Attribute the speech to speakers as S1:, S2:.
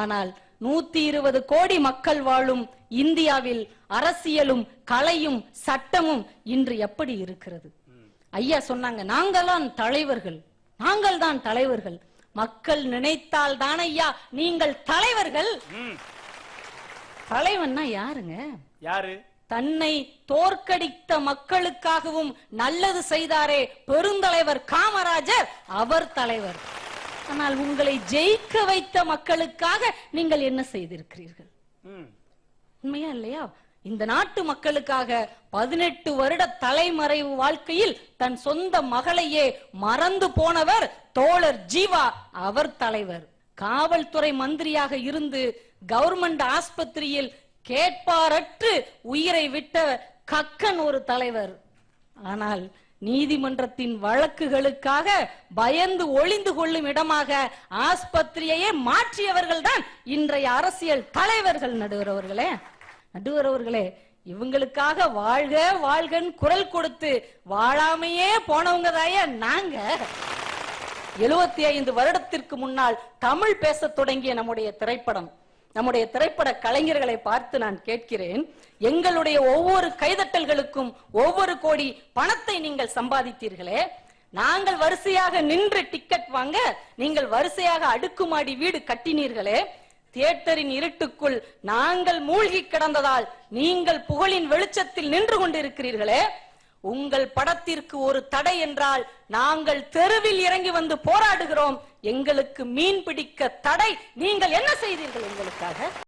S1: ஆனால் நூத்தி இருபது கோடி மக்கள் வாழும் இந்தியாவில் அரசியலும் கலையும் சட்டமும் இன்று எப்படி இருக்கிறது? ஐயா சொன்னாங்க நாங்கள்தான் தலைவர்கள். நாங்கள் தான் தலைவர்கள். மக்கள் நினைத்தால் தான் ஐயா நீங்கள் தலைவர்கள். தலைவன்னா யாருங்க?
S2: யாரு?
S1: தன்னை தோற்கடித்த மக்களுக்காகவும் நல்லது செய்தாரே பெருந்தலைவர் காமராஜர் அவர் தலைவர். ஆனால் உங்களை ஜெயிக்க வைத்த மக்களுக்காக நீங்கள் என்ன செய்திருக்கிறீர்கள்? உண்மையா இல்லையா? இந்த நாட்டு மக்களுக்காக பதினெட்டு வருட தலைமறைவு வாழ்க்கையில் தன் சொந்த மகளையே மறந்து போனவர் தோழர் ஜீவா அவர் தலைவர். காவல்துறை மந்திரியாக இருந்து கவர்மெண்ட் ஆஸ்பத்திரியில் கேட்பாரற்று உயிரை விட்ட கக்கன் ஒரு தலைவர். ஆனால் நீதிமன்றத்தின் வழக்குகளுக்காக பயந்து ஒளிந்து கொள்ளும் இடமாக ஆஸ்பத்திரியையே மாற்றியவர்கள் தான் இன்றைய அரசியல் தலைவர்கள் நடுவரவர்களே. நடுவரவர்களே இவங்களுக்காக வாழ்க வாழ்கன்னு குரல் கொடுத்து வாழாமையே போனவங்க தாய நாங்க. எழுபத்தி ஐந்து வருடத்திற்கு முன்னால் தமிழ் பேசத் தொடங்கிய நம்முடைய திரைப்படம். நம்முடைய திரைப்பட கலைஞர்களை பார்த்து நான் கேட்கிறேன் எங்களுடைய ஒவ்வொரு கைதட்டல்களுக்கும் ஒவ்வொரு கோடி பணத்தை நீங்கள் சம்பாதித்தீர்களே நாங்கள் வரிசையாக நின்று டிக்கெட் வாங்க நீங்கள் வரிசையாக அடுக்குமாடி வீடு கட்டினீர்களே தியேட்டரின் இருட்டுக்குள் நாங்கள் மூழ்கி கிடந்ததால் நீங்கள் புகழின் வெளிச்சத்தில் நின்று கொண்டிருக்கிறீர்களே உங்கள் படத்திற்கு ஒரு தடை என்றால் நாங்கள் தெருவில் இறங்கி வந்து போராடுகிறோம். எங்களுக்கு மீன் பிடிக்க தடை. நீங்கள் என்ன செய்தீர்கள் எங்களுக்காக